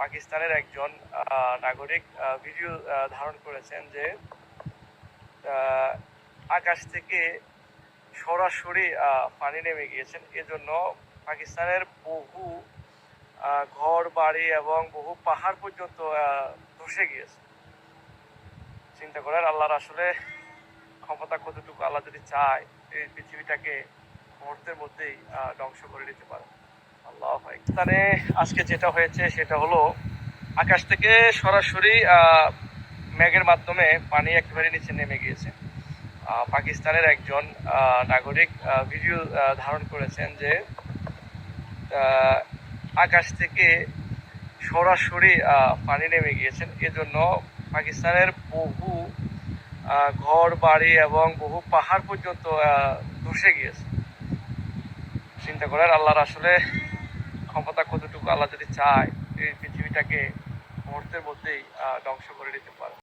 পাকিস্তানের একজন নাগরিক ভিডিও ধারণ করেছেন যে আকাশ থেকে সরাসরি পানি নেমে গিয়েছেন। এজন্য পাকিস্তানের বহু ঘর, বাড়ি এবং বহু পাহাড় পর্যন্ত ধসে গিয়েছে। চিন্তা করেন, আল্লাহর আসলে ক্ষমতা কতটুকু আল্লাহ যদি চায়, এই পৃথিবীটাকে মুহূর্তের মধ্যেই ধ্বংস করে দিতে পারে। পাকিস্তানে আজকে যেটা হয়েছে সেটা হলো, আকাশ থেকে সরাসরি মেঘের মাধ্যমে পানি একেবারে নিচে নেমে গিয়েছে। পাকিস্তানের একজন নাগরিক ভিডিও ধারণ করেছেন যে আকাশ থেকে সরাসরি পানি নেমে গিয়েছেন। এজন্য পাকিস্তানের বহু ঘর, বাড়ি এবং বহু পাহাড় পর্যন্ত ধসে গিয়েছে। চিন্তা করেন, আল্লাহর আসলে ক্ষমতা কতটুকু আল্লাহ যদি চায় এই পৃথিবীটাকে মুহূর্তের মধ্যেই ধ্বংস করে দিতে পারে।